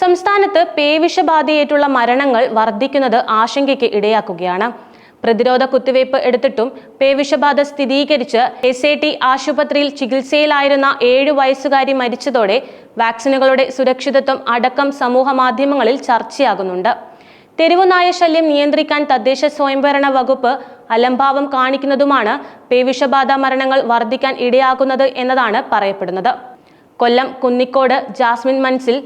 സംസ്ഥാനത്ത് പേവിഷബാധയേറ്റുള്ള മരണങ്ങൾ വർദ്ധിക്കുന്നത് ആശങ്കയ്ക്ക് ഇടയാക്കുകയാണ്. പ്രതിരോധ കുത്തിവയ്പ് എടുത്തിട്ടും പേവിഷബാധ സ്ഥിരീകരിച്ച് എസ് എ ടി ആശുപത്രിയിൽ ചികിത്സയിലായിരുന്ന ഏഴു വയസ്സുകാരി മരിച്ചതോടെ വാക്സിനുകളുടെ സുരക്ഷിതത്വം അടക്കം സമൂഹ മാധ്യമങ്ങളിൽ ചർച്ചയാകുന്നുണ്ട്. തെരുവുനായ ശല്യം നിയന്ത്രിക്കാൻ തദ്ദേശ സ്വയംഭരണ വകുപ്പ് അലംഭാവം കാണിക്കുന്നതുമാണ് പേവിഷബാധ മരണങ്ങൾ വർദ്ധിക്കാൻ ഇടയാക്കുന്നത് എന്നതാണ് പറയപ്പെടുന്നത്. കൊല്ലം കുന്നിക്കോട് ജാസ്മിൻ മൻസിൽ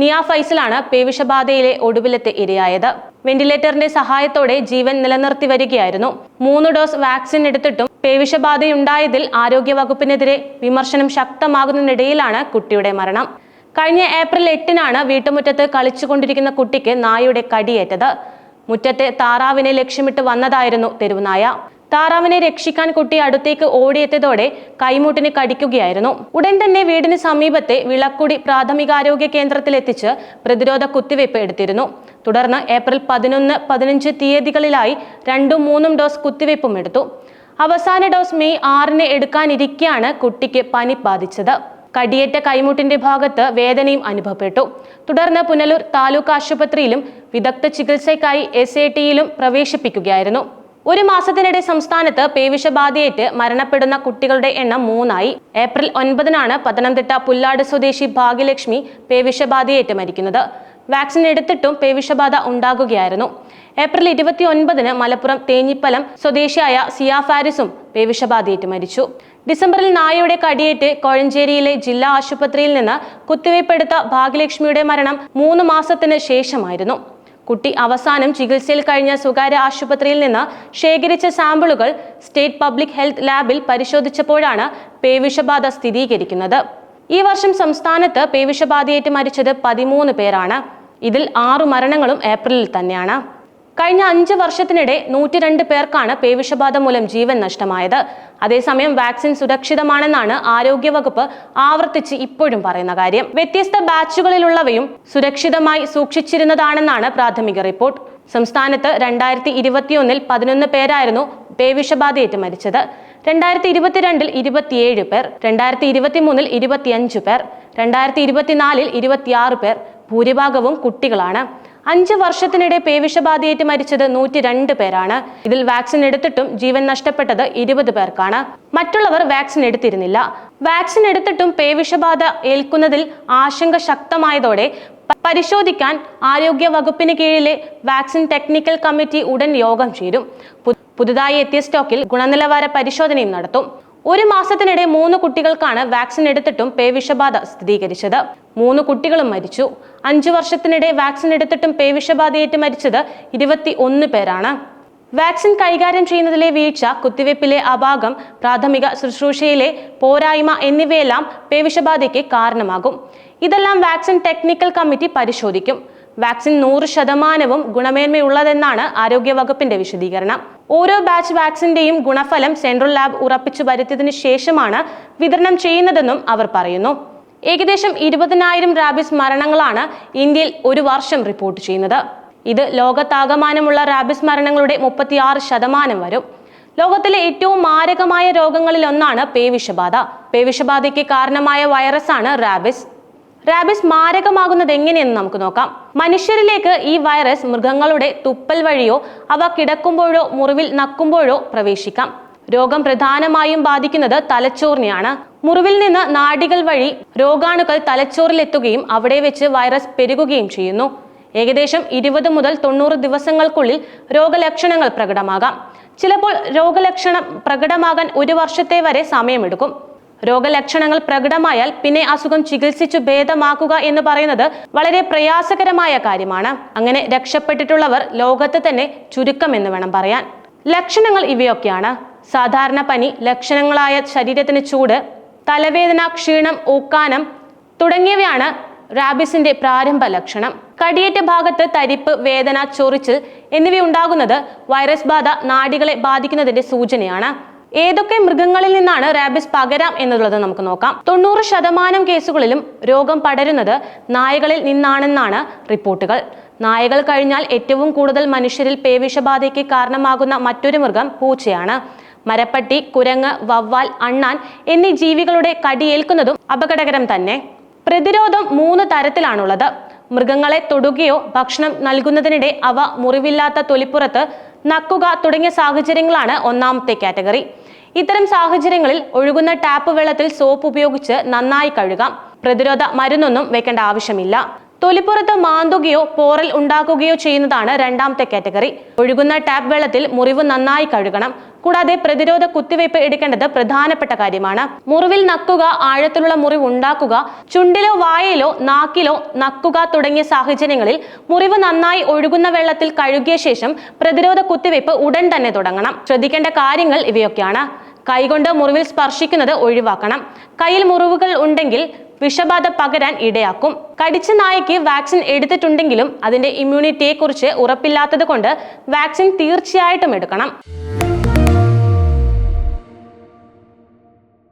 നിയ ഫൈസലാണ് പേവിഷബാധയിലെ ഒടുവിലത്തെ ഇരയായത്. വെന്റിലേറ്ററിന്റെ സഹായത്തോടെ ജീവൻ നിലനിർത്തി വരികയായിരുന്നു. മൂന്ന് ഡോസ് വാക്സിൻ എടുത്തിട്ടും പേവിഷബാധയുണ്ടായതിൽ ആരോഗ്യവകുപ്പിനെതിരെ വിമർശനം ശക്തമാകുന്നതിനിടയിലാണ് കുട്ടിയുടെ മരണം. കഴിഞ്ഞ ഏപ്രിൽ എട്ടിനാണ് വീട്ടുമുറ്റത്ത് കളിച്ചുകൊണ്ടിരിക്കുന്ന കുട്ടിക്ക് നായയുടെ കടിയേറ്റത്. മുറ്റത്തെ താറാവിനെ ലക്ഷ്യമിട്ട് വന്നതായിരുന്നു തെരുവുനായ. താറാവിനെ രക്ഷിക്കാൻ കുട്ടി അടുത്തേക്ക് ഓടിയെത്തിയതോടെ കൈമുട്ടിന് കടിക്കുകയായിരുന്നു. ഉടൻ തന്നെ വീടിന് സമീപത്തെ വിളക്കുടി പ്രാഥമികാരോഗ്യ കേന്ദ്രത്തിൽ എത്തിച്ച് പ്രതിരോധ കുത്തിവയ്പ് എടുത്തിരുന്നു. തുടർന്ന് ഏപ്രിൽ പതിനൊന്ന് പതിനഞ്ച് തീയതികളിലായി രണ്ടും മൂന്നും ഡോസ് കുത്തിവയ്പും എടുത്തു. അവസാന ഡോസ് മെയ് ആറിന് എടുക്കാനിരിക്കെയാണ് കുട്ടിക്ക് പനി ബാധിച്ചത്. കടിയേറ്റ കൈമുട്ടിന്റെ ഭാഗത്ത് വേദനയും അനുഭവപ്പെട്ടു. തുടർന്ന് പുനലൂർ താലൂക്ക് ആശുപത്രിയിലും വിദഗ്ധ ചികിത്സയ്ക്കായി എസ് എ ടിയിലും പ്രവേശിപ്പിക്കുകയായിരുന്നു. ഒരു മാസത്തിനിടെ സംസ്ഥാനത്ത് പേവിഷബാധയേറ്റ് മരണപ്പെടുന്ന കുട്ടികളുടെ എണ്ണം മൂന്നായി. ഏപ്രിൽ ഒൻപതിനാണ് പത്തനംതിട്ട പുല്ലാട് സ്വദേശി ഭാഗ്യലക്ഷ്മി പേവിഷബാധയേറ്റ് മരിക്കുന്നത്. വാക്സിൻ എടുത്തിട്ടും പേവിഷബാധ ഉണ്ടാകുകയായിരുന്നു. ഏപ്രിൽ ഇരുപത്തി ഒൻപതിന് മലപ്പുറം തേഞ്ഞിപ്പലം സ്വദേശിയായ സിയ ഫാരിസും പേവിഷബാധയേറ്റ് മരിച്ചു. ഡിസംബറിൽ നായയുടെ കടിയേറ്റ് കോഴഞ്ചേരിയിലെ ജില്ലാ ആശുപത്രിയിൽ നിന്ന് കുത്തിവയ്പ്പെടുത്ത ഭാഗ്യലക്ഷ്മിയുടെ മരണം മൂന്ന് മാസത്തിന് ശേഷമായിരുന്നു. കുട്ടി അവസാനം ചികിത്സയിൽ കഴിഞ്ഞ സ്വകാര്യ ആശുപത്രിയിൽ നിന്ന് ശേഖരിച്ച സാമ്പിളുകൾ സ്റ്റേറ്റ് പബ്ലിക് ഹെൽത്ത് ലാബിൽ പരിശോധിച്ചപ്പോഴാണ് പേവിഷബാധ സ്ഥിരീകരിക്കുന്നത്. ഈ വർഷം സംസ്ഥാനത്ത് പേവിഷബാധയേറ്റ് മരിച്ചത് പതിമൂന്ന് പേരാണ്. ഇതിൽ ആറു മരണങ്ങളും ഏപ്രിലിൽ തന്നെയാണ്. കഴിഞ്ഞ അഞ്ച് വർഷത്തിനിടെ നൂറ്റിരണ്ട് പേർക്കാണ് പേവിഷബാധ മൂലം ജീവൻ നഷ്ടമായത്. അതേസമയം വാക്സിൻ സുരക്ഷിതമാണെന്നാണ് ആരോഗ്യവകുപ്പ് ആവർത്തിച്ച് ഇപ്പോഴും പറയുന്ന കാര്യം. വ്യത്യസ്ത ബാച്ചുകളിലുള്ളവയും സുരക്ഷിതമായി സൂക്ഷിച്ചിരുന്നതാണെന്നാണ് പ്രാഥമിക റിപ്പോർട്ട്. സംസ്ഥാനത്ത് രണ്ടായിരത്തി ഇരുപത്തിയൊന്നിൽ പതിനൊന്ന് പേരായിരുന്നു പേവിഷബാധയേറ്റ് മരിച്ചത്. രണ്ടായിരത്തി ഇരുപത്തിരണ്ടിൽ ഇരുപത്തിയേഴ് പേർ രണ്ടായിരത്തി ഇരുപത്തിമൂന്നിൽ ഇരുപത്തിയഞ്ച് പേർ രണ്ടായിരത്തി ഇരുപത്തിനാലിൽ ഇരുപത്തിയാറ് പേർ ഭൂരിഭാഗവും കുട്ടികളാണ്. അഞ്ച് വർഷത്തിനിടെ പേവിഷബാധയേറ്റ് മരിച്ചത് നൂറ്റി രണ്ട് പേരാണ്. ഇതിൽ വാക്സിൻ എടുത്തിട്ടും ജീവൻ നഷ്ടപ്പെട്ടത് ഇരുപത് പേർക്കാണ്. മറ്റുള്ളവർ വാക്സിൻ എടുത്തിരുന്നില്ല. വാക്സിൻ എടുത്തിട്ടും പേവിഷബാധ ഏൽക്കുന്നതിൽ ആശങ്ക ശക്തമായതോടെ പരിശോധിക്കാൻ ആരോഗ്യ വകുപ്പിന് കീഴിലെ വാക്സിൻ ടെക്നിക്കൽ കമ്മിറ്റി ഉടൻ യോഗം ചേരും. പുതുതായി എത്തിയ സ്റ്റോക്കിൽ ഗുണനിലവാര പരിശോധനയും നടത്തും. ഒരു മാസത്തിനിടെ മൂന്ന് കുട്ടികൾക്കാണ് വാക്സിൻ എടുത്തിട്ടും പേവിഷബാധ സ്ഥിരീകരിച്ചത്. മൂന്ന് കുട്ടികളും മരിച്ചു. അഞ്ചു വർഷത്തിനിടെ വാക്സിൻ എടുത്തിട്ടും പേവിഷബാധയേറ്റ് മരിച്ചത് ഇരുപത്തി ഒന്ന് പേരാണ്. വാക്സിൻ കൈകാര്യം ചെയ്യുന്നതിലെ വീഴ്ച കുത്തിവയ്പ്പിലെ അപാകം പ്രാഥമിക ശുശ്രൂഷയിലെ പോരായ്മ എന്നിവയെല്ലാം പേവിഷബാധയ്ക്ക് കാരണമാകും. ഇതെല്ലാം വാക്സിൻ ടെക്നിക്കൽ കമ്മിറ്റി പരിശോധിക്കും. വാക്സിൻ നൂറ് ശതമാനവും ഗുണമേന്മയുള്ളതെന്നാണ് ആരോഗ്യവകുപ്പിന്റെ വിശദീകരണം. ഓരോ ബാച്ച് വാക്സിന്റെയും ഗുണഫലം സെൻട്രൽ ലാബ് ഉറപ്പിച്ചു വരുത്തിയതിനു ശേഷമാണ് വിതരണം ചെയ്യുന്നതെന്നും അവർ പറയുന്നു. ഏകദേശം ഇരുപതിനായിരം റാബിസ് മരണങ്ങളാണ് ഇന്ത്യയിൽ ഒരു വർഷം റിപ്പോർട്ട് ചെയ്യുന്നത്. ഇത് ലോകത്താകമാനമുള്ള റാബിസ് മരണങ്ങളുടെ മുപ്പത്തിയാറ് ശതമാനം വരും. ലോകത്തിലെ ഏറ്റവും മാരകമായ രോഗങ്ങളിൽ ഒന്നാണ് പേവിഷബാധ. പേവിഷബാധയ്ക്ക് കാരണമായ വൈറസാണ് റാബിസ്. റാബിസ് മാരകമാകുന്നത് എങ്ങനെയെന്ന് നമുക്ക് നോക്കാം. മനുഷ്യരിലേക്ക് ഈ വൈറസ് മൃഗങ്ങളുടെ തുപ്പൽ വഴിയോ അവ കിടക്കുമ്പോഴോ മുറിവിൽ നക്കുമ്പോഴോ പ്രവേശിക്കാം. രോഗം പ്രധാനമായും ബാധിക്കുന്നത് തലച്ചോറിനെയാണ്. മുറിവിൽ നിന്ന് നാടികൾ വഴി രോഗാണുക്കൾ തലച്ചോറിലെത്തുകയും അവിടെ വെച്ച് വൈറസ് പെരുകുകയും ചെയ്യുന്നു. ഏകദേശം ഇരുപത് മുതൽ തൊണ്ണൂറ് ദിവസങ്ങൾക്കുള്ളിൽ രോഗലക്ഷണങ്ങൾ പ്രകടമാകാം. ചിലപ്പോൾ രോഗലക്ഷണം പ്രകടമാകാൻ ഒരു വർഷത്തെ വരെ സമയമെടുക്കും. രോഗലക്ഷണങ്ങൾ പ്രകടമായാൽ പിന്നെ അസുഖം ചികിത്സിച്ചു ഭേദമാക്കുക എന്ന് പറയുന്നത് വളരെ പ്രയാസകരമായ കാര്യമാണ്. അങ്ങനെ രക്ഷപ്പെട്ടിട്ടുള്ളവർ ലോകത്ത് തന്നെ ചുരുക്കം എന്ന് വേണം പറയാൻ. ലക്ഷണങ്ങൾ ഇവയൊക്കെയാണ്. സാധാരണ പനി ലക്ഷണങ്ങളായ ശരീരത്തിന് ചൂട് തലവേദന ക്ഷീണം ഊക്കാനം തുടങ്ങിയവയാണ് റാബിസിന്റെ പ്രാരംഭ ലക്ഷണം. കടിയേറ്റ ഭാഗത്ത് തരിപ്പ് വേദന ചൊറിച്ചിൽ എന്നിവയുണ്ടാകുന്നത് വൈറസ് ബാധ നാടികളെ ബാധിക്കുന്നതിന്റെ സൂചനയാണ്. ഏതൊക്കെ മൃഗങ്ങളിൽ നിന്നാണ് റാബിസ് പകരാം എന്നുള്ളത് നമുക്ക് നോക്കാം. തൊണ്ണൂറ് ശതമാനം കേസുകളിലും രോഗം പടരുന്നത് നായകളിൽ നിന്നാണെന്നാണ് റിപ്പോർട്ടുകൾ. നായകൾ കഴിഞ്ഞാൽ ഏറ്റവും കൂടുതൽ മനുഷ്യരിൽ പേവിഷബാധയ്ക്ക് കാരണമാകുന്ന മറ്റൊരു മൃഗം പൂച്ചയാണ്. മരപ്പട്ടി കുരങ്ങ് വവ്വാൽ അണ്ണാൻ എന്നീ ജീവികളുടെ കടിയേൽക്കുന്നതും അപകടകരം തന്നെ. പ്രതിരോധം മൂന്ന് തരത്തിലാണുള്ളത്. മൃഗങ്ങളെ തൊടുകയോ ഭക്ഷണം നൽകുന്നതിനിടെ അവ മുറിവില്ലാത്ത തൊലിപ്പുറത്ത് നക്കുക തുടങ്ങിയ സാഹചര്യങ്ങളാണ് ഒന്നാമത്തെ കാറ്റഗറി. ഇത്തരം സാഹചര്യങ്ങളിൽ ഒഴുകുന്ന ടാപ്പ് വെള്ളത്തിൽ സോപ്പ് ഉപയോഗിച്ച് നന്നായി കഴുകാം. പ്രതിരോധ മരുന്നൊന്നും വെക്കേണ്ട ആവശ്യമില്ല. തൊലിപ്പുറത്ത് മാന്തുകയോ പോറൽ ഉണ്ടാക്കുകയോ ചെയ്യുന്നതാണ് രണ്ടാമത്തെ കാറ്റഗറി. ഒഴുകുന്ന ടാപ്പ് വെള്ളത്തിൽ മുറിവ് നന്നായി കഴുകണം. കൂടാതെ പ്രതിരോധ കുത്തിവയ്പ് എടുക്കേണ്ടത് പ്രധാനപ്പെട്ട കാര്യമാണ്. മുറിവിൽ നക്കുക ആഴത്തിലുള്ള മുറിവ് ഉണ്ടാക്കുക ചുണ്ടിലോ വായയിലോ നാക്കിലോ നക്കുക തുടങ്ങിയ സാഹചര്യങ്ങളിൽ മുറിവ് നന്നായി ഒഴുകുന്ന വെള്ളത്തിൽ കഴുകിയ ശേഷം പ്രതിരോധ കുത്തിവയ്പ് ഉടൻ തന്നെ തുടങ്ങണം. ശ്രദ്ധിക്കേണ്ട കാര്യങ്ങൾ ഇവയൊക്കെയാണ്. കൈകൊണ്ട് മുറിവിൽ സ്പർശിക്കുന്നത് ഒഴിവാക്കണം. കയ്യിൽ മുറിവുകൾ ഉണ്ടെങ്കിൽ വിഷബാധ പകരാൻ ഇടയാക്കും. കടിച്ച നായയ്ക്ക് വാക്സിൻ എടുത്തിട്ടുണ്ടെങ്കിലും അതിന്റെ ഇമ്മ്യൂണിറ്റിയെക്കുറിച്ച് ഉറപ്പില്ലാത്തത് കൊണ്ട് വാക്സിൻ തീർച്ചയായിട്ടും എടുക്കണം.